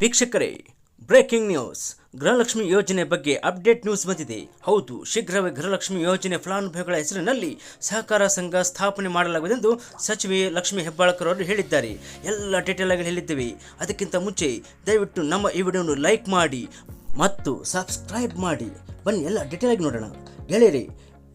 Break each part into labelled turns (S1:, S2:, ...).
S1: ವೀಕ್ಷಕರೇ breaking news Gruhalakshmi ಯೋಜನೆ ಬಗ್ಗೆ ಅಪ್ಡೇಟ್ ನ್ಯೂಸ್ ಬಂದಿದೆ. ಹೌದು, ಶೀಘ್ರವೇ ಗೃಹಲಕ್ಷ್ಮಿ ಯೋಜನೆ ಫಲಾನುಭವಿಗಳ ಹೆಸರಿನಲ್ಲಿ ಸಹಕಾರ ಸಂಘ ಸ್ಥಾಪನೆ ಮಾಡಲಾಗುವುದು ಎಂದು ಸಚಿವೆ ಲಕ್ಷ್ಮಿ ಹೆಬ್ಬಾಳ್ಕರ್ ಅವರು ಹೇಳಿದ್ದಾರೆ. ಎಲ್ಲ ಡೀಟೇಲ್ ಆಗಿ ಹೇಳಿದ್ದೇವೆ. ಅದಕ್ಕಿಂತ ಮುಂಚೆ ದಯವಿಟ್ಟು ನಮ್ಮ ಈ ವಿಡಿಯೋವನ್ನು ಲೈಕ್ ಮಾಡಿ ಮತ್ತು ಸಬ್ಸ್ಕ್ರೈಬ್ ಮಾಡಿ. ಬನ್ನಿ, ಎಲ್ಲ ಡೀಟೇಲ್ ಆಗಿ ನೋಡೋಣ. ಗೆಳೆಯರಿ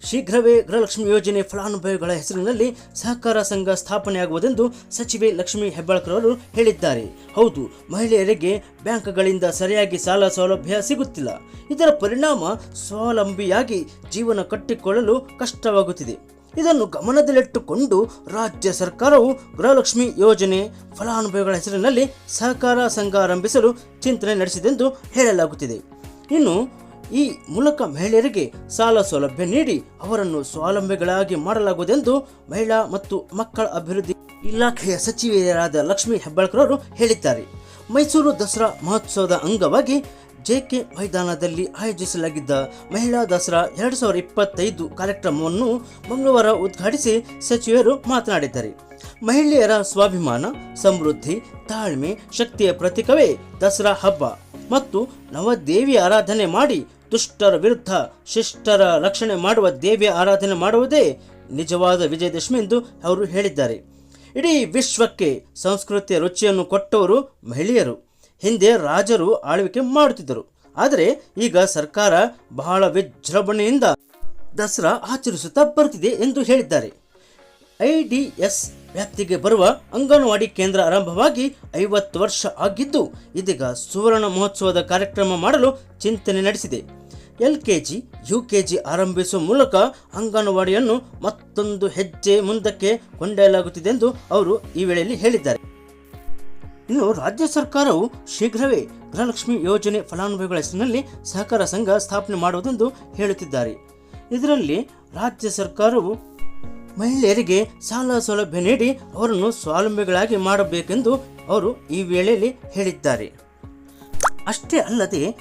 S1: ಶೀಘ್ರವೇ ಗೃಹಲಕ್ಷ್ಮಿ ಯೋಜನೆ ಫಲಾನುಭವಿಗಳ ಹೆಸರಿನಲ್ಲಿ ಸಹಕಾರ ಸಂಘ ಸ್ಥಾಪನೆಯಾಗುವುದೆಂದು ಸಚಿವೆ ಲಕ್ಷ್ಮಿ ಹೆಬ್ಬಾಳ್ಕರ್ ಅವರು ಹೇಳಿದ್ದಾರೆ. ಹೌದು, ಮಹಿಳೆಯರಿಗೆ ಬ್ಯಾಂಕ್ಗಳಿಂದ ಸರಿಯಾಗಿ ಸಾಲ ಸೌಲಭ್ಯ ಸಿಗುತ್ತಿಲ್ಲ. ಇದರ ಪರಿಣಾಮ ಸ್ವಾವಲಂಬಿಯಾಗಿ ಜೀವನ ಕಟ್ಟಿಕೊಳ್ಳಲು ಕಷ್ಟವಾಗುತ್ತಿದೆ. ಇದನ್ನು ಗಮನದಲ್ಲಿಟ್ಟುಕೊಂಡು ರಾಜ್ಯ ಸರ್ಕಾರವು ಗೃಹಲಕ್ಷ್ಮಿ ಯೋಜನೆ ಫಲಾನುಭವಿಗಳ ಹೆಸರಿನಲ್ಲಿ ಸಹಕಾರ ಸಂಘ ಆರಂಭಿಸಲು ಚಿಂತನೆ ನಡೆಸಿದೆಂದು ಹೇಳಲಾಗುತ್ತಿದೆ. ಇನ್ನು ಈ ಮೂಲಕ ಮಹಿಳೆಯರಿಗೆ ಸಾಲ ಸೌಲಭ್ಯ ನೀಡಿ ಅವರನ್ನು ಸ್ವಾವಲಂಬಿಗಳಾಗಿ ಮಾಡಲಾಗುವುದೆಂದು ಮಹಿಳಾ ಮತ್ತು ಮಕ್ಕಳ ಅಭಿವೃದ್ಧಿ ಇಲಾಖೆಯ ಸಚಿವೆಯರಾದ ಲಕ್ಷ್ಮೀ ಹೆಬ್ಬಾಳ್ಕರ್ ಅವರು ಹೇಳಿದ್ದಾರೆ. ಮೈಸೂರು ದಸರಾ ಮಹೋತ್ಸವದ ಅಂಗವಾಗಿ ಜೆಕೆ ಮೈದಾನದಲ್ಲಿ ಆಯೋಜಿಸಲಾಗಿದ್ದ ಮಹಿಳಾ ದಸರಾ ಎರಡು ಸಾವಿರದ ಇಪ್ಪತ್ತೈದು ಕಾರ್ಯಕ್ರಮವನ್ನು ಮಂಗಳವಾರ ಉದ್ಘಾಟಿಸಿ ಸಚಿವರು ಮಾತನಾಡಿದ್ದಾರೆ. ಮಹಿಳೆಯರ ಸ್ವಾಭಿಮಾನ, ಸಮೃದ್ಧಿ, ತಾಳ್ಮೆ, ಶಕ್ತಿಯ ಪ್ರತೀಕವೇ ದಸರಾ ಹಬ್ಬ. ಮತ್ತು ನವದೇವಿ ಆರಾಧನೆ ಮಾಡಿ ದುಷ್ಟರ ವಿರುದ್ಧ ಶಿಷ್ಟರ ರಕ್ಷಣೆ ಮಾಡುವ ದೇವಿಯ ಆರಾಧನೆ ಮಾಡುವುದೇ ನಿಜವಾದ ವಿಜಯದಶಮಿ ಎಂದು ಅವರು ಹೇಳಿದ್ದಾರೆ. ಇಡೀ ವಿಶ್ವಕ್ಕೆ ಸಂಸ್ಕೃತಿಯ ರುಚಿಯನ್ನು ಕೊಟ್ಟವರು ಮಹಿಳೆಯರು. ಹಿಂದೆ ರಾಜರು ಆಳ್ವಿಕೆ ಮಾಡುತ್ತಿದ್ದರು. ಆದರೆ ಈಗ ಸರ್ಕಾರ ಬಹಳ ವಿಜೃಂಭಣೆಯಿಂದ ದಸರಾ ಆಚರಿಸುತ್ತಾ ಬರುತ್ತಿದೆ ಎಂದು ಹೇಳಿದ್ದಾರೆ. ಐಡಿಎಸ್ ವ್ಯಾಪ್ತಿಗೆ ಬರುವ ಅಂಗನವಾಡಿ ಕೇಂದ್ರ ಆರಂಭವಾಗಿ ಐವತ್ತು ವರ್ಷ ಆಗಿದ್ದು, ಇದೀಗ ಸುವರ್ಣ ಮಹೋತ್ಸವದ ಕಾರ್ಯಕ್ರಮ ಮಾಡಲು ಚಿಂತನೆ ನಡೆಸಿದೆ. ಎಲ್ಕೆಜಿ ಯುಕೆಜಿ ಆರಂಭಿಸುವ ಮೂಲಕ ಅಂಗನವಾಡಿಯನ್ನು ಮತ್ತೊಂದು ಹೆಜ್ಜೆ ಮುಂದಕ್ಕೆ ಕೊಂಡೊಯ್ಯಲಾಗುತ್ತಿದೆ ಎಂದು ಅವರು ಈ ವೇಳೆಯಲ್ಲಿ ಹೇಳಿದ್ದಾರೆ. ಇನ್ನು ರಾಜ್ಯ ಸರ್ಕಾರವು ಶೀಘ್ರವೇ ಗೃಹಲಕ್ಷ್ಮಿ ಯೋಜನೆ ಫಲಾನುಭವಿಗಳ ಹೆಸರಿನಲ್ಲಿ ಸಹಕಾರ ಸಂಘ ಸ್ಥಾಪನೆ ಮಾಡುವುದೆಂದು ಹೇಳುತ್ತಿದ್ದಾರೆ. ಇದರಲ್ಲಿ ರಾಜ್ಯ ಸರ್ಕಾರವು ಮಹಿಳೆಯರಿಗೆ ಸಾಲ ಸೌಲಭ್ಯ ನೀಡಿ ಅವರನ್ನು ಸ್ವಾವಲಂಬಿಗಳಾಗಿ ಮಾಡಬೇಕೆಂದು ಅವರು ಈ ವೇಳೆಯಲ್ಲಿ ಹೇಳಿದ್ದಾರೆ. ಅಷ್ಟೇ ಅಲ್ಲದೆ,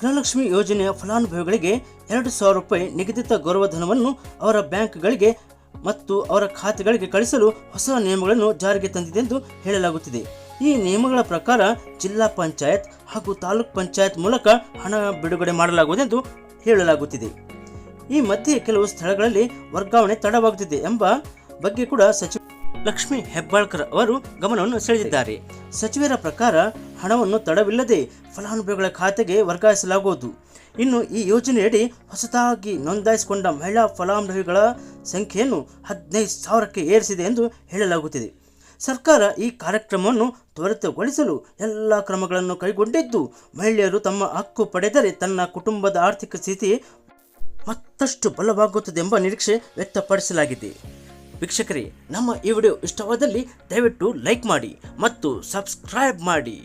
S1: ಗೃಹಲಕ್ಷ್ಮಿ ಯೋಜನೆಯ ಫಲಾನುಭವಿಗಳಿಗೆ ಎರಡು ಸಾವಿರ ರೂಪಾಯಿ ನಿಗದಿತ ಗೌರವಧನವನ್ನು ಅವರ ಬ್ಯಾಂಕ್ಗಳಿಗೆ ಮತ್ತು ಅವರ ಖಾತೆಗಳಿಗೆ ಕಳಿಸಲು ಹೊಸ ನಿಯಮಗಳನ್ನು ಜಾರಿಗೆ ತಂದಿದೆ ಎಂದು ಹೇಳಲಾಗುತ್ತಿದೆ. ಈ ನಿಯಮಗಳ ಪ್ರಕಾರ ಜಿಲ್ಲಾ ಪಂಚಾಯತ್ ಹಾಗೂ ತಾಲೂಕ್ ಪಂಚಾಯತ್ ಮೂಲಕ ಹಣ ಬಿಡುಗಡೆ ಮಾಡಲಾಗುವುದೆಂದು ಹೇಳಲಾಗುತ್ತಿದೆ. ಈ ಮಧ್ಯೆ ಕೆಲವು ಸ್ಥಳಗಳಲ್ಲಿ ವರ್ಗಾವಣೆ ತಡವಾಗುತ್ತಿದೆ ಎಂಬ ಬಗ್ಗೆ ಕೂಡ ಸಚಿವ ಲಕ್ಷ್ಮಿ ಹೆಬ್ಬಾಳ್ಕರ್ ಅವರು ಗಮನವನ್ನು ಸೆಳೆದಿದ್ದಾರೆ. ಸಚಿವರ ಪ್ರಕಾರ ಹಣವನ್ನು ತಡವಿಲ್ಲದೆ ಫಲಾನುಭವಿಗಳ ಖಾತೆಗೆ ವರ್ಗಾಯಿಸಲಾಗುವುದು. ಇನ್ನು ಈ ಯೋಜನೆಯಡಿ ಹೊಸದಾಗಿ ನೋಂದಾಯಿಸಿಕೊಂಡ ಮಹಿಳಾ ಫಲಾನುಭವಿಗಳ ಸಂಖ್ಯೆಯನ್ನು ಹದಿನೈದು ಸಾವಿರಕ್ಕೆ ಏರಿಸಿದೆ ಎಂದು ಹೇಳಲಾಗುತ್ತಿದೆ. ಸರ್ಕಾರ ಈ ಕಾರ್ಯಕ್ರಮವನ್ನು ತ್ವರಿತಗೊಳಿಸಲು ಎಲ್ಲ ಕ್ರಮಗಳನ್ನು ಕೈಗೊಂಡಿದ್ದು, ಮಹಿಳೆಯರು ತಮ್ಮ ಹಕ್ಕು ಪಡೆದರೆ ತನ್ನ ಕುಟುಂಬದ ಆರ್ಥಿಕ ಸ್ಥಿತಿ ಮತ್ತಷ್ಟು ಬಲವಾಗುತ್ತದೆ ಎಂಬ ನಿರೀಕ್ಷೆ ವ್ಯಕ್ತಪಡಿಸಲಾಗಿದೆ. ವೀಕ್ಷಕರೇ, ನಮ್ಮ ಈ ವಿಡಿಯೋ ಇಷ್ಟವಾದಲ್ಲಿ ದಯವಿಟ್ಟು ಲೈಕ್ ಮಾಡಿ ಮತ್ತು ಸಬ್ಸ್ಕ್ರೈಬ್ ಮಾಡಿ.